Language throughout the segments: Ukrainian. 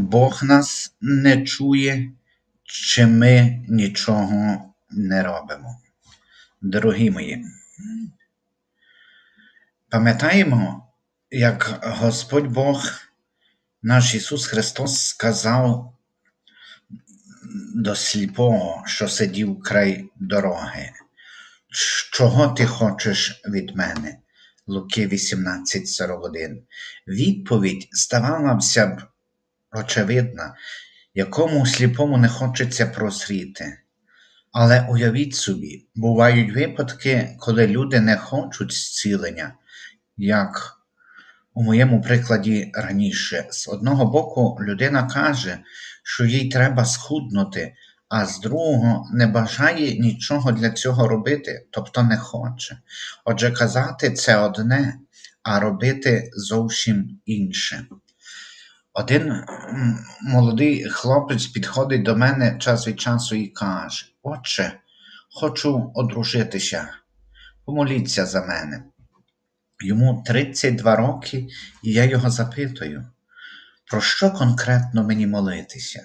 Бог нас не чує, чи ми нічого не робимо. Дорогі мої, пам'ятаємо, як Господь Бог, наш Ісус Христос, сказав до сліпого, що сидів край дороги, чого ти хочеш від мене? Луки 18,41. Відповідь здавалася б очевидна, якому сліпому не хочеться прозріти. Але уявіть собі, бувають випадки, коли люди не хочуть зцілення, як у моєму прикладі раніше. З одного боку, людина каже, що їй треба схуднути, а з другого не бажає нічого для цього робити, тобто не хоче. Отже, казати це одне, а робити зовсім інше. Один молодий хлопець підходить до мене час від часу і каже: Отче, хочу одружитися, помоліться за мене. Йому 32 роки, і я його запитую, про що конкретно мені молитися?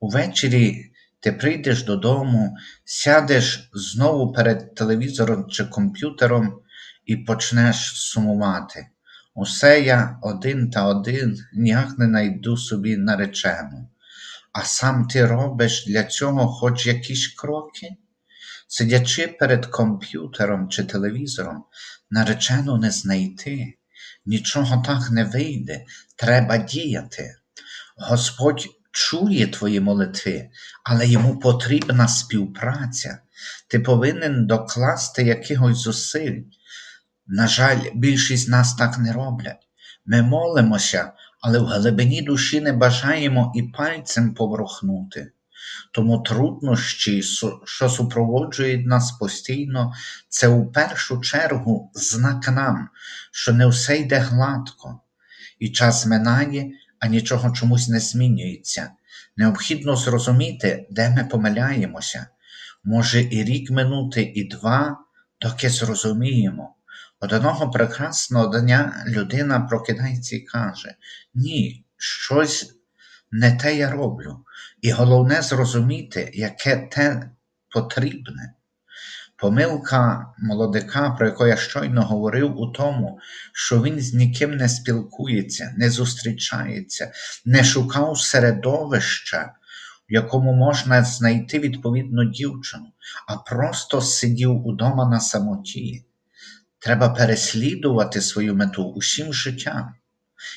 Увечері ти прийдеш додому, сядеш знову перед телевізором чи комп'ютером і почнеш сумувати. Усе я один та один ніяк не найду собі наречену, а сам ти робиш для цього хоч якісь кроки? Сидячи перед комп'ютером чи телевізором, наречену не знайти, нічого так не вийде, треба діяти. Господь чує твої молитви, але йому потрібна співпраця. Ти повинен докласти якихось зусиль. На жаль, більшість нас так не роблять. Ми молимося, але в глибині душі не бажаємо і пальцем поворухнути. Тому труднощі, що супроводжують нас постійно, це у першу чергу знак нам, що не все йде гладко, і час минає, а нічого чомусь не змінюється. Необхідно зрозуміти, де ми помиляємося. Може і рік минути, і два, доки зрозуміємо. Одного прекрасного дня людина прокидається і каже: Ні, щось не те я роблю. І головне зрозуміти, яке те потрібне. Помилка молодика, про яку я щойно говорив, у тому, що він з ніким не спілкується, не зустрічається, не шукав середовища, в якому можна знайти відповідну дівчину, а просто сидів удома на самоті. Треба переслідувати свою мету усім життям,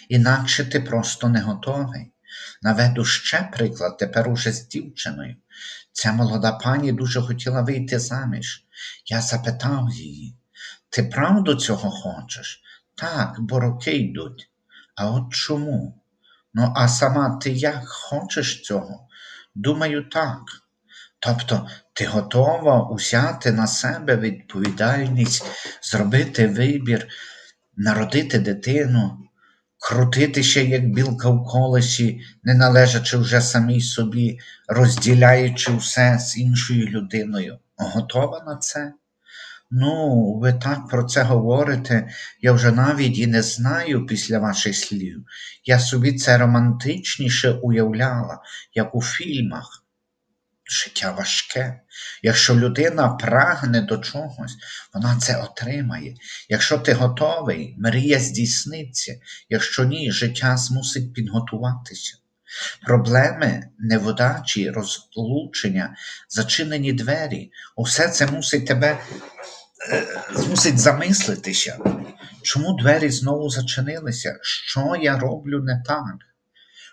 інакше ти просто не готовий. Наведу ще приклад тепер уже з дівчиною. Ця молода пані дуже хотіла вийти заміж. Я запитав її, ти правду цього хочеш? Так, бо роки йдуть. А от чому? Ну, а сама ти як хочеш цього? Думаю, так. Тобто ти готова узяти на себе відповідальність, зробити вибір, народити дитину, крутити ще як білка в колесі, не належачи вже самій собі, розділяючи все з іншою людиною. Готова на це? Ну, ви так про це говорите, я вже навіть і не знаю після ваших слів. Я собі це романтичніше уявляла, як у фільмах. Життя важке. Якщо людина прагне до чогось, вона це отримає. Якщо ти готовий, мрія здійсниться, якщо ні, життя змусить підготуватися. Проблеми, невдачі, розлучення, зачинені двері, усе це мусить тебе е, змусить замислитися. Чому двері знову зачинилися? Що я роблю не так?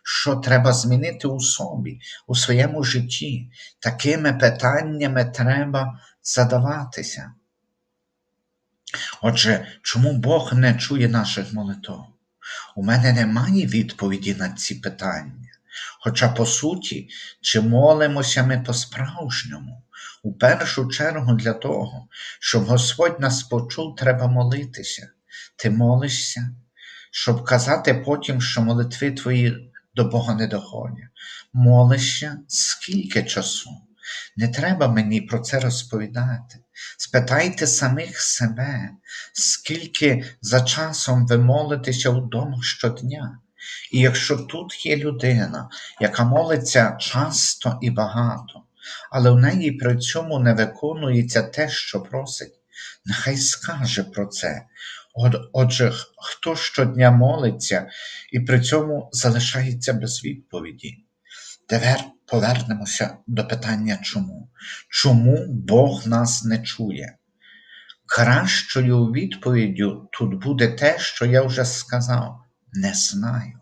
Що треба змінити у собі, у своєму житті. Такими питаннями треба задаватися. Отже, чому Бог не чує наших молитв? У мене немає відповіді на ці питання. Хоча, по суті, чи молимося ми по-справжньому, у першу чергу для того, щоб Господь нас почув, треба молитися. Ти молишся, щоб казати потім, що молитви твої до Бога не доходять. Молишся скільки часу? Не треба мені про це розповідати. Спитайте самих себе, скільки за часом ви молитеся вдома щодня, І якщо тут є людина, яка молиться часто і багато, але в неї при цьому не виконується те, що просить, нехай скаже про це. От- Отже, хто щодня молиться і при цьому залишається без відповіді? Тепер повернемося до питання чому? Чому Бог нас не чує? Кращою відповіддю тут буде те, що я вже сказав, не знаю.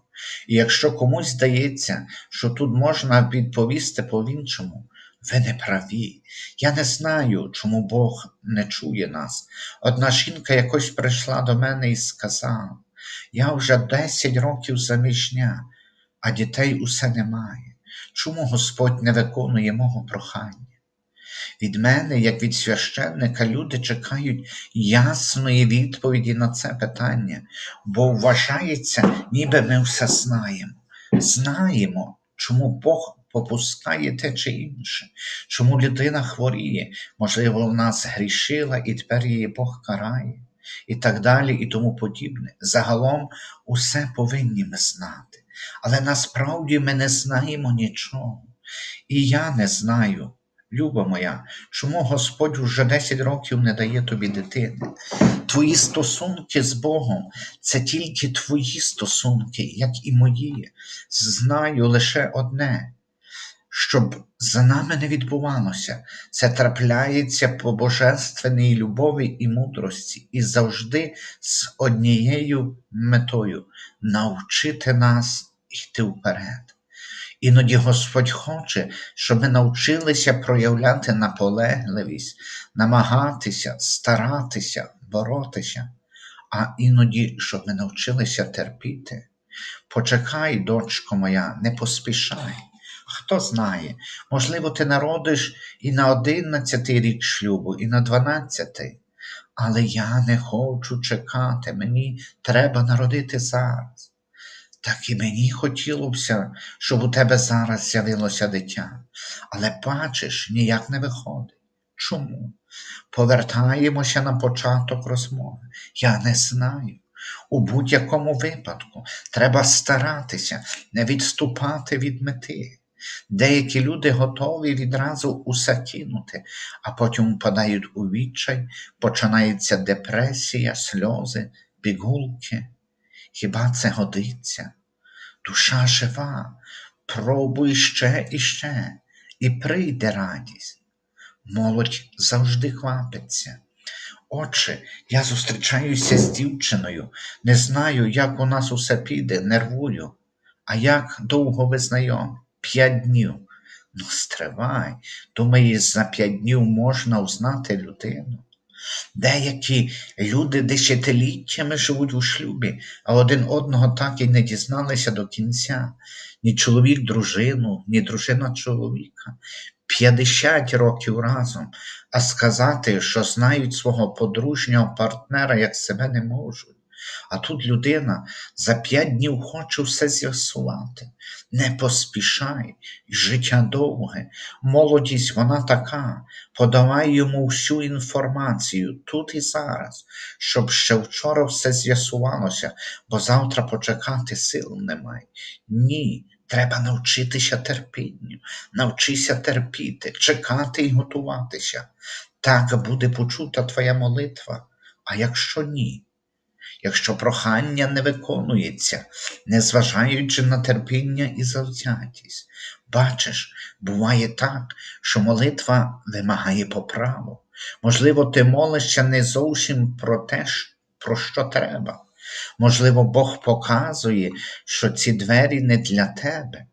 І якщо комусь здається, що тут можна відповісти по-іншому, ви не праві. Я не знаю, чому Бог не чує нас. Одна жінка якось прийшла до мене і сказала: Я вже 10 років заміжня, а дітей усе немає. Чому Господь не виконує мого прохання? Від мене, як від священника, люди чекають ясної відповіді на це питання, бо вважається, ніби ми все знаємо. Знаємо, чому Бог попускає те чи інше, чому людина хворіє, можливо, в нас грішила, і тепер її Бог карає, і так далі, і тому подібне. Загалом усе повинні ми знати. Але насправді ми не знаємо нічого. І я не знаю, люба моя, чому Господь уже 10 років не дає тобі дитини. Твої стосунки з Богом це тільки твої стосунки, як і мої. Знаю лише одне. Щоб за нами не відбувалося, це трапляється по божественній любові і мудрості, і завжди з однією метою навчити нас йти вперед. Іноді Господь хоче, щоб ми навчилися проявляти наполегливість, намагатися, старатися, боротися, а іноді, щоб ми навчилися терпіти. Почекай, дочко моя, не поспішай. Хто знає, можливо, ти народиш і на одинадцятий рік шлюбу, і на дванадцятий. Але я не хочу чекати, мені треба народити зараз. Так і мені хотілося, щоб у тебе зараз з'явилося дитя. Але бачиш, ніяк не виходить. Чому? Повертаємося на початок розмови. Я не знаю. У будь-якому випадку треба старатися, не відступати від мети. Деякі люди готові відразу усе кинути, а потім впадають у відчай, починається депресія, сльози, пігулки. Хіба це годиться? Душа жива, пробуй ще і ще, і прийде радість. Молодь завжди хвапиться. Отче, я зустрічаюся з дівчиною, не знаю, як у нас усе піде, нервую. А як довго ви знайомі? П'ять днів. Ну, стривай, думаєш, за п'ять днів можна узнати людину. Деякі люди десятиліттями живуть у шлюбі, а один одного так і не дізналися до кінця. Ні чоловік дружину, ні дружина чоловіка. 50 років разом, а сказати, що знають свого подружнього партнера, як себе не можуть. А тут людина за п'ять днів хоче все з'ясувати. Не поспішай, життя довге, молодість вона така, подавай йому всю інформацію тут і зараз, щоб ще вчора все з'ясувалося, бо завтра почекати сил немає. Ні, треба навчитися терпінню, навчися терпіти, чекати і готуватися. Так буде почута твоя молитва. А якщо ні, якщо прохання не виконується, незважаючи на терпіння і завзятість. Бачиш, буває так, що молитва вимагає поправу. Можливо, ти молишся не зовсім про те, про що треба. Можливо, Бог показує, що ці двері не для тебе.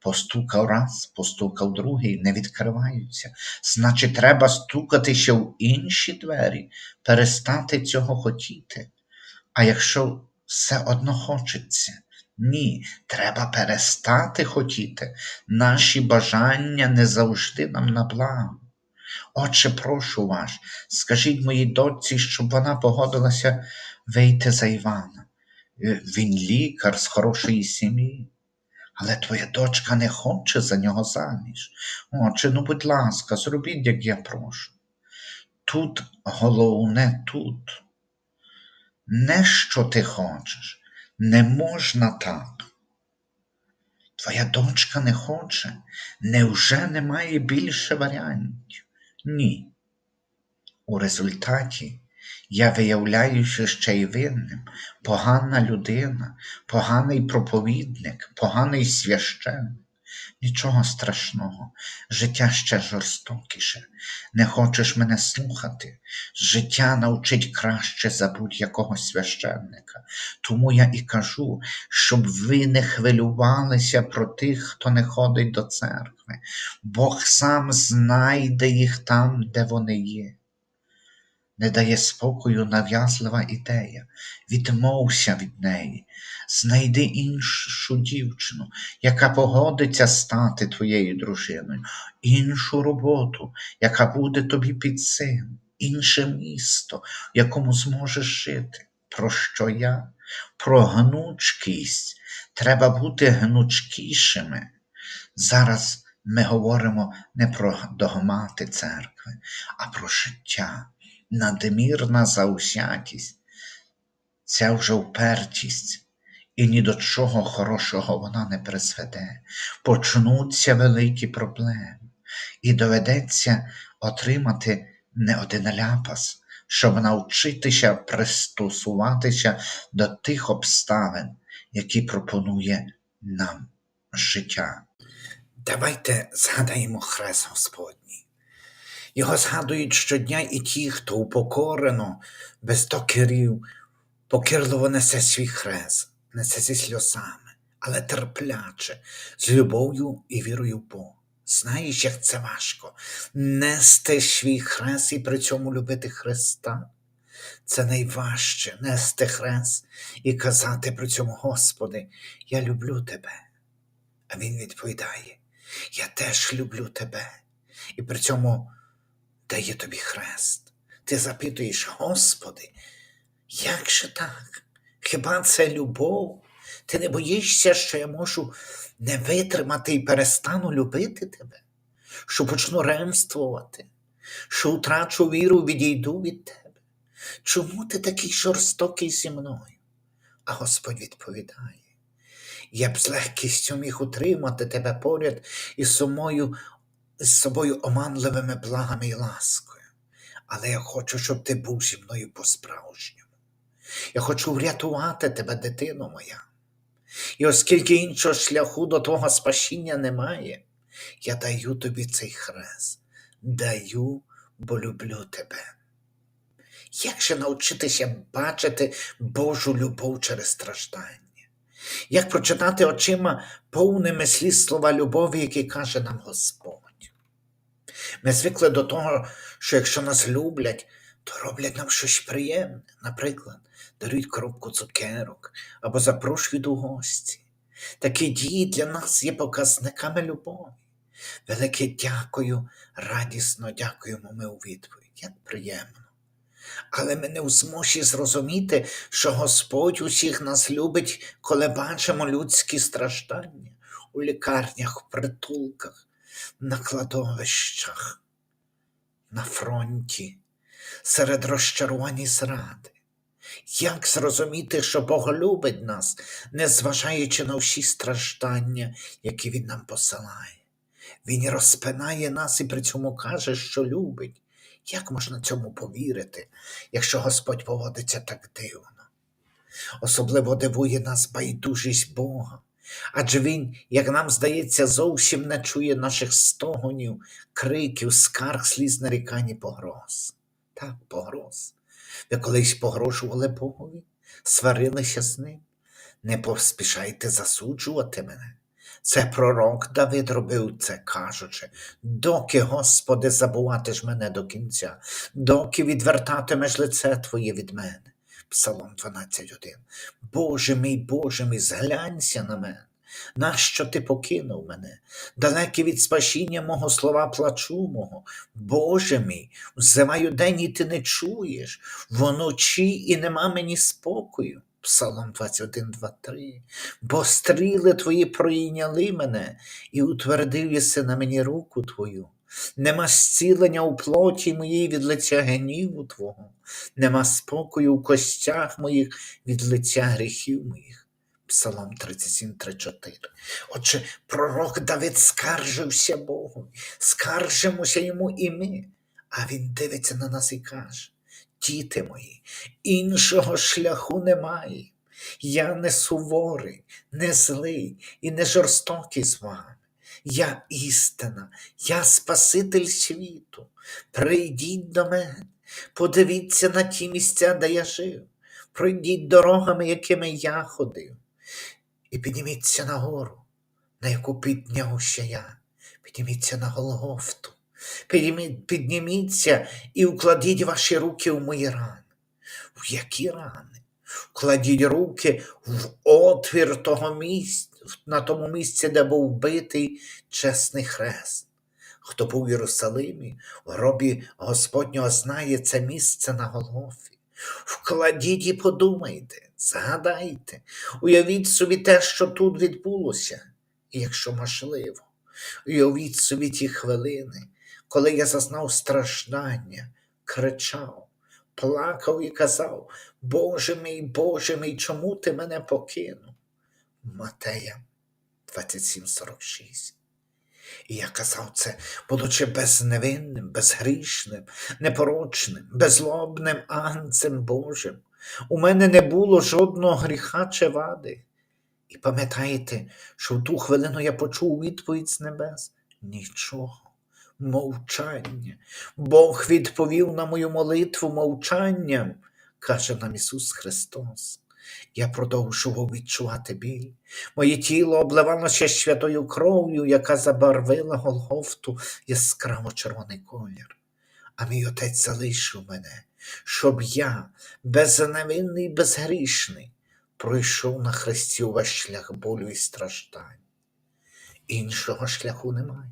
Постукав раз, постукав другий, не відкриваються. Значить, треба стукати ще в інші двері, перестати цього хотіти. А якщо все одно хочеться, ні, треба перестати хотіти. Наші бажання не завжди нам на благо. Отче, прошу вас, скажіть моїй дочці, щоб вона погодилася вийти за Івана. Е, Він лікар з хорошої сім'ї. Але твоя дочка не хоче за нього заміж. Отче, ну, будь ласка, зробіть, як я прошу. Тут головне тут. Не що ти хочеш, Не можна так. Твоя дочка не хоче. Невже немає більше варіантів? Ні. У результаті я виявляюся ще й винним, погана людина, поганий проповідник, поганий священник. Нічого страшного, життя ще жорстокіше. Не хочеш мене слухати? Життя навчить краще за будь-якого священника. Тому я і кажу, щоб ви не хвилювалися про тих, хто не ходить до церкви. Бог сам знайде їх там, де вони є. Не дає спокою нав'язлива ідея, відмовся від неї, знайди іншу дівчину, яка погодиться стати твоєю дружиною, іншу роботу, яка буде тобі під силу, інше місто, в якому зможеш жити. Про що я? Про гнучкість. Треба бути гнучкішими. Зараз ми говоримо не про догмати церкви, а про життя надмірна заусятість, ця вже впертість, і ні до чого хорошого вона не призведе. Почнуться великі проблеми, і доведеться отримати не один ляпас, щоб навчитися пристосуватися до тих обставин, які пропонує нам життя. Давайте згадаємо хрест Господній. Його згадують щодня і ті, хто упокорено, без докерів, покірливо несе свій хрест, несе зі сльозами, але терпляче, з любов'ю і вірою в Бога. Знаєш, як це важко нести свій хрест і при цьому любити Христа. Це найважче нести хрест і казати при цьому, Господи, я люблю Тебе. А Він відповідає: Я теж люблю Тебе. І при цьому дає тобі хрест. Ти запитуєш, Господи, як же так? Хіба це любов? Ти не боїшся, що я можу не витримати і перестану любити тебе, що почну ремствувати, що втрачу віру, відійду від тебе. Чому ти такий жорстокий зі мною? А Господь відповідає. Я б з легкістю міг утримати тебе поряд із самою з собою оманливими благами і ласкою, але я хочу, щоб ти був зі мною по-справжньому. Я хочу врятувати тебе, дитино моя. І оскільки іншого шляху до твого спасіння немає, я даю тобі цей хрест, даю, бо люблю тебе. Як же навчитися бачити Божу любов через страждання? Як прочитати очима повними сліз слова любові, які каже нам Господь? Ми звикли до того, що якщо нас люблять, то роблять нам щось приємне. Наприклад, дарують коробку цукерок або запрошують у гості. Такі дії для нас є показниками любові. Велике дякую, радісно дякуємо ми у відповідь. Як приємно. Але ми не в змозі зрозуміти, що Господь усіх нас любить, коли бачимо людські страждання у лікарнях, в притулках, на кладовищах, на фронті, серед розчарувань зради. Як зрозуміти, що Бог любить нас, незважаючи на всі страждання, які Він нам посилає? Він розпинає нас і при цьому каже, що любить. Як можна цьому повірити, якщо Господь поводиться так дивно? Особливо дивує нас байдужість Бога, адже Він, як нам здається, зовсім не чує наших стогонів, криків, скарг, сліз нарікань і погроз. Так, погроз. Ви колись погрожували Богові, сварилися з ним. Не поспішайте засуджувати мене. Це пророк Давид робив це, кажучи, доки, Господи, забуватиш мене до кінця, доки відвертатимеш лице Твоє від мене. Псалом 12.1. Боже мій, Боже мій, зглянься на мене. Нащо ти покинув мене? Далекі від спасіння мого слова плачу мого. Боже мій, взиваю день, і ти не чуєш, вночі і нема мені спокою. Псалом 21, 2, 3. Бо стріли твої пройняли мене, і утвердив єси на мені руку твою. Нема зцілення у плоті моїй від лиця гніву Твого, нема спокою у костях моїх від лиця гріхів моїх. Псалом 37, 3, 4. Отже, пророк Давид скаржився Богу, скаржимося йому і ми. А він дивиться на нас і каже: Діти мої, іншого шляху немає. Я не суворий, не злий і не жорстокий з вами. Я істина, я Спаситель світу. Прийдіть до мене, подивіться на ті місця, де я жив. Пройдіть дорогами, якими я ходив, і підніміться на гору, на яку піднявся я. Підніміться на Голгофту, Піднімі- підніміться і вкладіть ваші руки в мої рани. В які рани? Вкладіть руки в отвір того місця, на тому місці, де був битий чесний хрест. Хто був в Єрусалимі, в гробі Господнього знає це місце на Голгофі. Вкладіть і подумайте, згадайте, уявіть собі те, що тут відбулося, і якщо можливо, уявіть собі ті хвилини, коли я зазнав страждання, кричав, плакав і казав: Боже мій, Боже мій, чому ти мене покинув? Матея 27,46. І я казав це, будучи безневинним, безгрішним, непорочним, безлобним анцем Божим. У мене не було жодного гріха чи вади. І пам'ятаєте, що в ту хвилину я почув відповідь з небес? Нічого, мовчання. Бог відповів на мою молитву мовчанням, каже нам Ісус Христос. Я продовжував відчувати біль. Моє тіло обливалося святою кров'ю, яка забарвила Голгофту яскраво червоний колір. А мій отець залишив мене, щоб я, безневинний, і безгрішний, пройшов на хресті увесь шлях болю і страждань. Іншого шляху немає.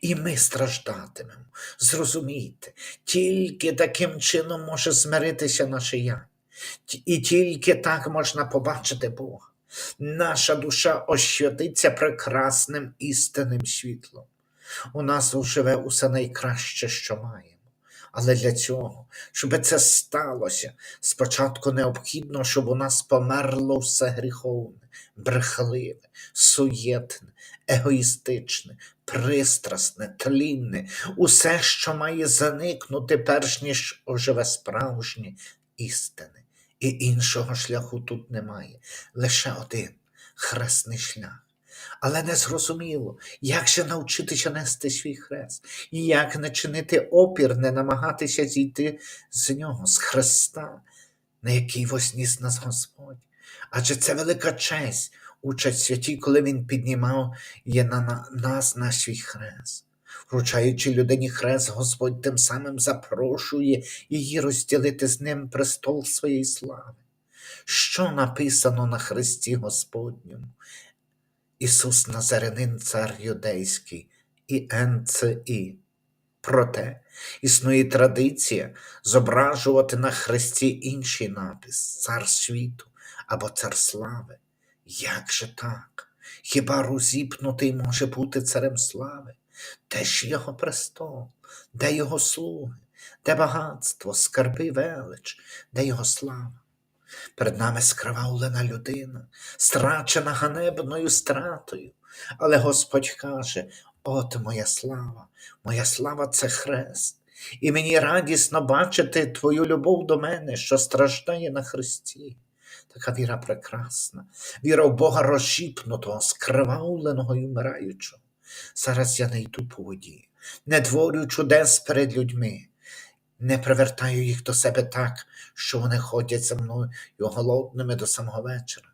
І ми страждатимемо. Зрозумійте, тільки таким чином може змиритися наше я. І тільки так можна побачити Бога. Наша душа освятиться прекрасним істинним світлом. У нас живе усе найкраще, що маємо. Але для цього, щоб це сталося, спочатку необхідно, щоб у нас померло все гріховне, брехливе, суєтне, егоїстичне, пристрасне, тлінне, усе, що має заникнути, перш ніж оживе справжнє істини. І іншого шляху тут немає, лише один хресний шлях. Але не зрозуміло, як же навчитися нести свій хрест, і як не чинити опір, не намагатися зійти з нього, з хреста, на який возніс нас Господь. Адже це велика честь, учать святі, коли Він піднімав є на- нас на свій хрест. Вручаючи людині хрест, Господь тим самим запрошує її розділити з ним престол своєї слави. Що написано на хресті Господньому? Ісус Назарянин, цар юдейський і НЦІ. Проте існує традиція зображувати на хресті інший напис цар світу або цар слави. Як же так? Хіба розіпнутий може бути царем слави? Де ж його престол, де його слуги, де багатство, скарби, велич, де його слава? Перед нами скривавлена людина, страчена ганебною стратою. Але Господь каже: от моя слава, моя слава це хрест. І мені радісно бачити твою любов до мене, що страждає на хресті. Така віра прекрасна, віра в Бога розшіпнутого, скривавленого і вмираючого. Зараз я не йду по воді, не творю чудес перед людьми, не привертаю їх до себе так, що вони ходять за мною голодними до самого вечора.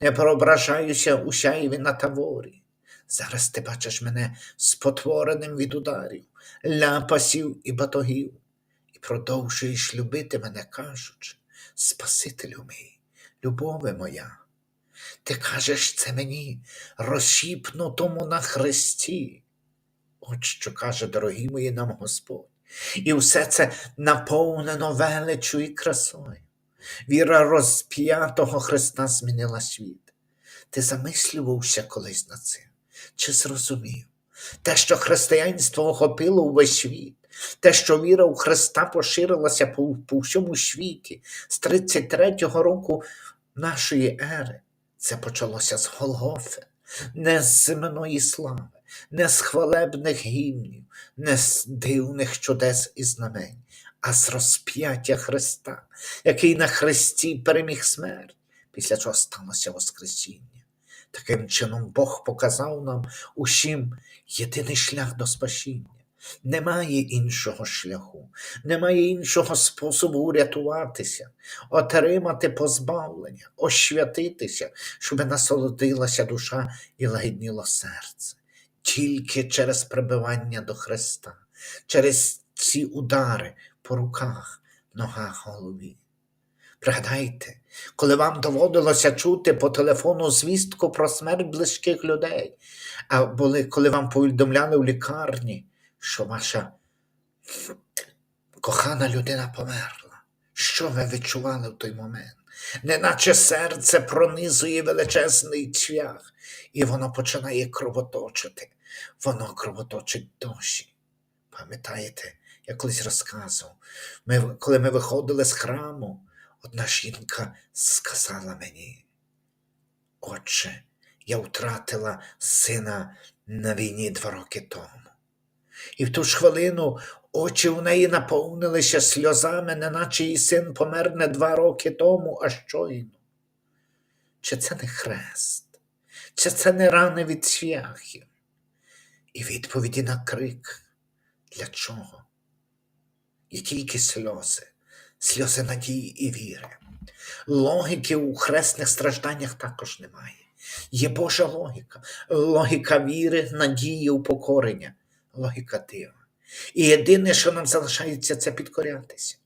Не проображаюся у сяєві на таворі. Зараз ти бачиш мене спотвореним від ударів, ляпасів і батогів, і продовжуєш любити мене, кажучи, Спасителю мій, любове моя. Ти кажеш це мені, розшіпнутому на хресті. От що каже, дорогі мої нам Господь. І все це наповнено величу і красою. Віра розп'ятого Христа змінила світ. Ти замислювався колись над цим? Чи зрозумів? Те, що християнство охопило увесь світ, те, що віра у Христа поширилася по, по всьому світі з 33-го року нашої ери, Це почалося з Голгофи, не з земної слави, не з хвалебних гімнів, не з дивних чудес і знамень, а з розп'яття Христа, який на хресті переміг смерть, після чого сталося Воскресіння. Таким чином Бог показав нам усім єдиний шлях до спасіння. Немає іншого шляху, немає іншого способу урятуватися, отримати позбавлення, ощвятитися, щоб насолодилася душа і лагідніло серце. Тільки через прибивання до Христа, через ці удари по руках, ногах, голові. Пригадайте, коли вам доводилося чути по телефону звістку про смерть близьких людей, а були, коли вам повідомляли в лікарні, що ваша кохана людина померла. Що ви відчували в той момент? Неначе серце пронизує величезний цвях, і воно починає кровоточити. Воно кровоточить досі. Пам'ятаєте, я колись розказував, ми, коли ми виходили з храму, одна жінка сказала мені, Отче, я втратила сина на війні два роки тому. І в ту ж хвилину очі у неї наповнилися сльозами, неначе її син помер не два роки тому, а щойно. Чи це не хрест? Чи це не рани від цвяхів? І відповіді на крик. Для чого? Є тільки сльози, сльози надії і віри. Логіки у хресних стражданнях також немає. Є Божа логіка, логіка віри, надії, упокорення, логіка дива. І єдине, що нам залишається, це підкорятися.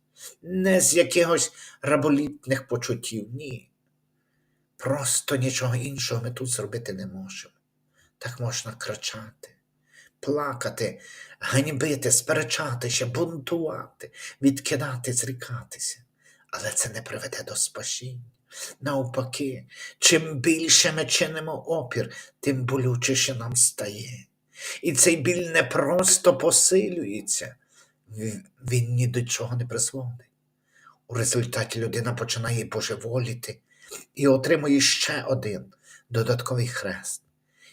Не з якихось раболітних почуттів, ні. Просто нічого іншого ми тут зробити не можемо. Так можна кричати, плакати, ганьбити, сперечатися, бунтувати, відкидати, зрікатися. Але це не приведе до спасіння. Навпаки, чим більше ми чинимо опір, тим болючіше нам стає. І цей біль не просто посилюється, він ні до чого не призводить. У результаті людина починає божеволіти і отримує ще один додатковий хрест,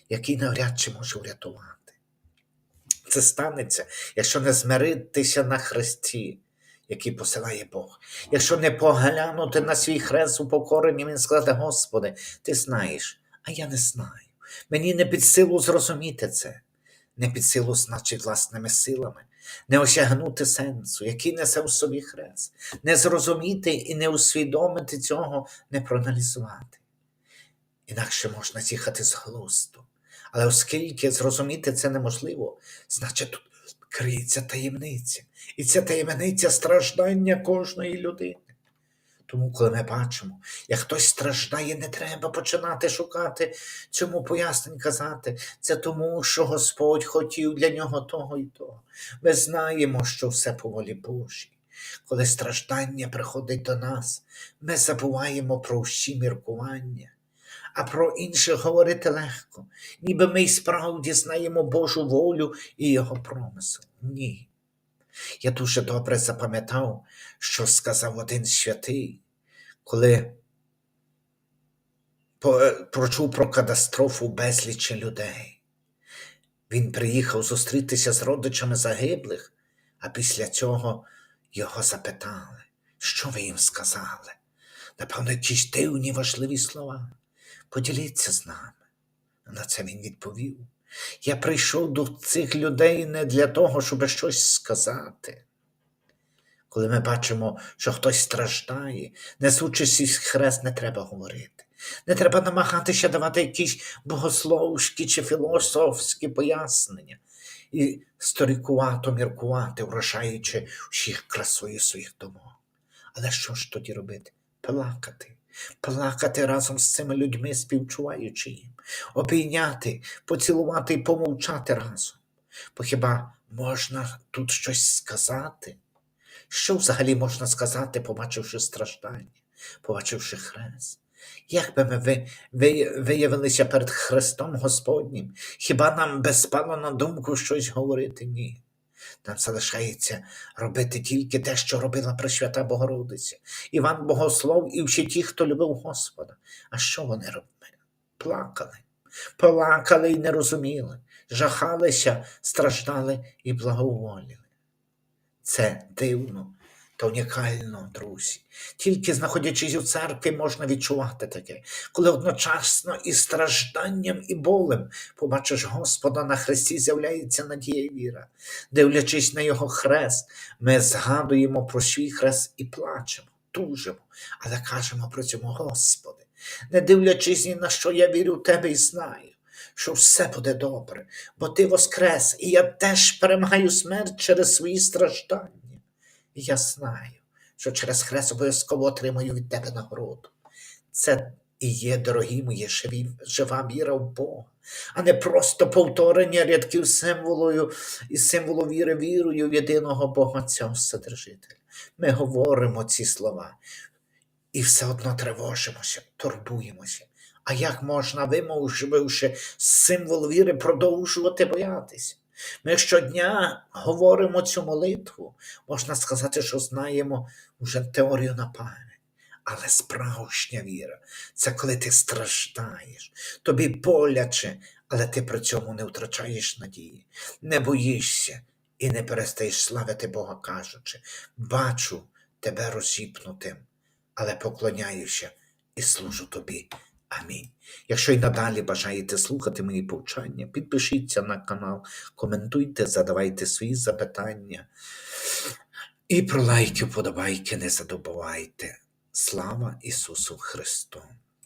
який навряд чи може врятувати. Це станеться, якщо не змиритися на хресті, який посилає Бог. Якщо не поглянути на свій хрест у покоренні, він складе, Господи, ти знаєш, а я не знаю. Мені не під силу зрозуміти це, не під силу, значить, власними силами, не осягнути сенсу, який несе в собі хрест, не зрозуміти і не усвідомити цього, не проаналізувати. Інакше можна з'їхати з глузду. Але оскільки зрозуміти це неможливо, значить тут криється таємниця. І ця таємниця страждання кожної людини. Тому, коли ми бачимо, як хтось страждає, не треба починати шукати цьому пояснень казати. Це тому, що Господь хотів для нього того і того. Ми знаємо, що все по волі Божій. Коли страждання приходить до нас, ми забуваємо про всі міркування, а про інших говорити легко, ніби ми й справді знаємо Божу волю і Його промисел. Ні. Я дуже добре запам'ятав, що сказав один святий, коли прочув про катастрофу безлічі людей. Він приїхав зустрітися з родичами загиблих, а після цього його запитали, що ви їм сказали. Напевно, якісь дивні важливі слова. Поділіться з нами. На це він відповів. Я прийшов до цих людей не для того, щоб щось сказати. Коли ми бачимо, що хтось страждає, несучи свій хрест, не треба говорити. Не треба намагатися давати якісь богословські чи філософські пояснення і сторікувато міркувати, вражаючи всіх красою своїх домов. Але що ж тоді робити? Плакати. Плакати разом з цими людьми, співчуваючи їм, обійняти, поцілувати і помовчати разом. Бо хіба можна тут щось сказати? Що взагалі можна сказати, побачивши страждання, побачивши хрест? Як би ми ви, ви, виявилися перед Христом Господнім? Хіба нам без спало на думку щось говорити? Ні. Нам залишається робити тільки те, що робила Пресвята Богородиця, Іван Богослов і всі ті, хто любив Господа. А що вони робили? плакали, плакали і не розуміли, жахалися, страждали і благоволіли. Це дивно та унікально, друзі. Тільки знаходячись у церкві, можна відчувати таке, коли одночасно із стражданням і болем побачиш Господа на хресті, з'являється надія і віра. Дивлячись на його хрест, ми згадуємо про свій хрест і плачемо, тужимо, але кажемо про цьому, Господи, не дивлячись ні на що я вірю в Тебе і знаю. Що все буде добре, бо ти воскрес, і я теж перемагаю смерть через свої страждання. І я знаю, що через хрест обов'язково отримаю від тебе нагороду. Це і є, дорогі мої, жива віра в Бога, а не просто повторення рядків символою і символу віри вірою в єдиного Бога цього Вседержителя. Ми говоримо ці слова і все одно тривожимося, турбуємося. А як можна, вимовивши символ віри, продовжувати боятися? Ми щодня говоримо цю молитву, можна сказати, що знаємо вже теорію на пам'ять. Але справжня віра це коли ти страждаєш, тобі боляче, але ти при цьому не втрачаєш надії, не боїшся і не перестаєш славити Бога, кажучи, бачу тебе розіпнутим, але поклоняюся і служу тобі. Амінь. Якщо й надалі бажаєте слухати мої повчання, підпишіться на канал, коментуйте, задавайте свої запитання. І про лайки, вподобайки не забувайте. Слава Ісусу Христу!